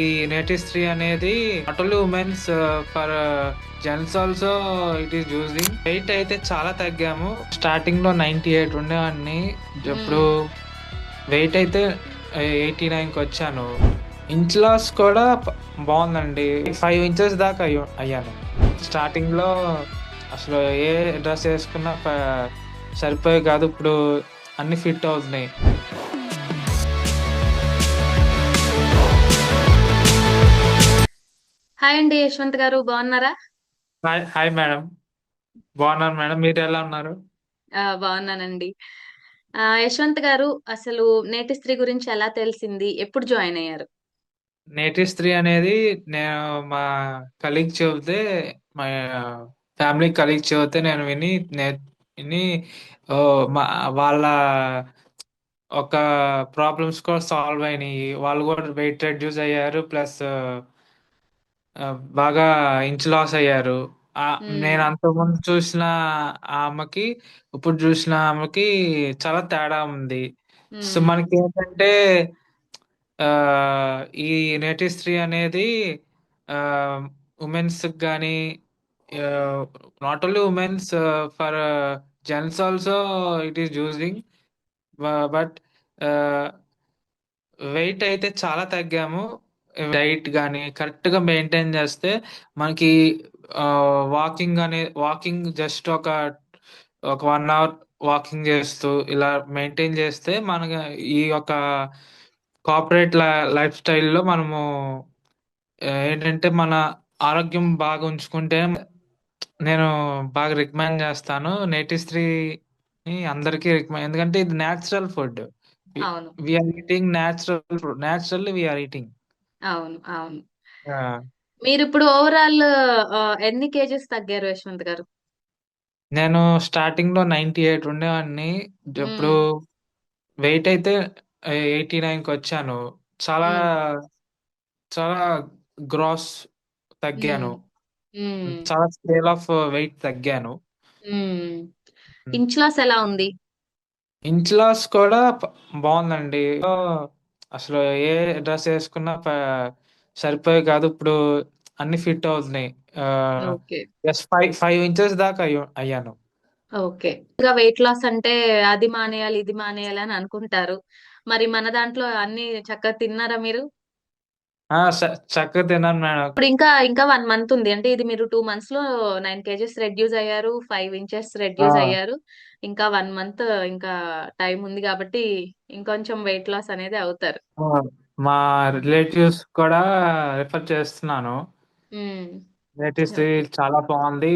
ఈ నేటిస్ట్రీ అనేది not only womens for gents also it is using weight అయితే చాలా తగ్గాము. స్టార్టింగ్లో నైన్టీ ఎయిట్ ఉండేవాడిని. ఇప్పుడు వెయిట్ అయితే uh, ఎయిటీ నైన్కి వచ్చాను. ఇంచ్ లాస్ కూడా బాగుందండి. ఫైవ్ ఇంచెస్ దాకా అయ్యాను. స్టార్టింగ్లో అసలు ఏ డ్రెస్ వేసుకున్నా సరిపోయి సరిపోయే కాదు. ఇప్పుడు అన్ని ఫిట్ అవుతున్నాయి. హాయ్ అండి యశ్వంత్ గారు బాగున్నారా? Hi hi madam. బాగున్నాను మేడం. మీరు ఎలా ఉన్నారు? బాగున్నానండి. ఆ, యశ్వంత్ గారు అసలు నేటి స్త్రీ గురించి ఎలా తెలిసింది? ఎప్పుడు జాయిన్ అయ్యారు? నేటివ్ స్త్రీ అనేది నేను మా కలీగ్ చెబితే మా ఫ్యామిలీ కలీగ్ చెబితే నేను విని నే- విని ఓ మా వాళ్ళ ఒక ప్రాబ్లమ్స్ కూడా సాల్వ్ అయినాయి. వాళ్ళు కూడా వెయిట్ రెడ్యూస్ అయ్యారు. ప్లస్ బాగా ఇంచ్ లాస్ అయ్యారు ఆ. నేను అంతకుముందు చూసిన ఆమెకి ఇప్పుడు చూసిన ఆమెకి చాలా తేడా ఉంది సో. మనకి ఏంటంటే ఆ, ఈ నేటివ్ స్త్రీ అనేది ఉమెన్స్ కానీ not only womens for gents also it is using but weight అయితే చాలా తగ్గాము డైట్ కానీ కరెక్ట్గా మెయింటైన్ చేస్తే మనకి వాకింగ్ అనే వాకింగ్ జస్ట్ ఒక ఒక వన్ అవర్ వాకింగ్ చేస్తూ ఇలా మెయింటైన్ చేస్తే మనకి ఈ యొక్క కార్పొరేట్ లైఫ్ స్టైల్లో మనము ఏంటంటే మన ఆరోగ్యం బాగా ఉంచుకుంటే నేను బాగా రికమెండ్ చేస్తాను. నేటివ్ స్త్రీని అందరికీ రికమెండ్ ఎందుకంటే ఇది natural food. We are eating natural food natural we are eating. అవును అవును. మీరు ఇప్పుడు ఓవరాల్ ఎన్ని కేజెస్ తగ్గారు యశ్వంత్ గారు? నేను స్టార్టింగ్లో నైన్టీ ఎయిట్ ఉండేవాడిని. ఇప్పుడు. వెయిట్ అయితే ఎయిటీ నైన్కి వచ్చాను చాలా. చాలా గ్రాస్ తగ్గాను. చాలా స్కేల్ ఆఫ్ వెయిట్ తగ్గాను. ఇంచ్ లాస్ ఎలా ఉంది? ఇంచ్ లాస్ కూడా ప- బాగుందండి అసలు ఏ డ్రెస్ వేసుకున్నా ప- సరిపోయే కాదు. ఇప్పుడు అన్ని ఫిట్ అవుతున్నాయి. Okay. Just five five inches దాకా అయ్యో అయ్యాను. ఓకే. ఇంకా వెయిట్ లాస్ అంటే అది మానేయాలి ఇది మానేయాలి అని అనుకుంటారు. మరి మన దాంట్లో అన్ని చక్కగా తిన్నారా మీరు? చక్కగా తిన్నాను మేడం. ఇప్పుడు ఇంకా ఇంకా వన్ మంత్ ఉంది. అంటే ఇది మీరు టూ మంత్స్లో నైన్ కేజెస్ రెడ్యూస్ అయ్యారు ఫైవ్ ఇంచెస్ ఆ, రెడ్యూస్ అయ్యారు. ఇంకా వన్ మంత్ ఇంకా టైం ఉంది కాబట్టి ఇంకొంచెం వెయిట్ లాస్ అనేది అవుతారు. ఆ, మా రిలేటివ్స్ కూడా రిఫర్ చేస్తున్నాను. ఉమ్, రిలేటివ్స్ చాలా బాగుంది.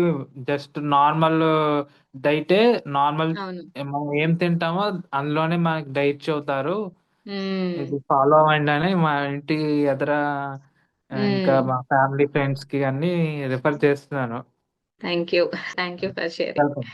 జస్ట్ నార్మల్ డైటే నార్మల్ అవును. మనం ఏం తింటామో అందులోనే మనకి డైట్ చెబుతారు. ఇది ఫాలో అవ్వండి అని మా ఇంటి ఎదుర ఇంకా ఉమ్. మా ఫ్యామిలీ ఫ్రెండ్స్కి అన్ని రిఫర్ చేస్తున్నాను. Thank you thank you for sharing welcome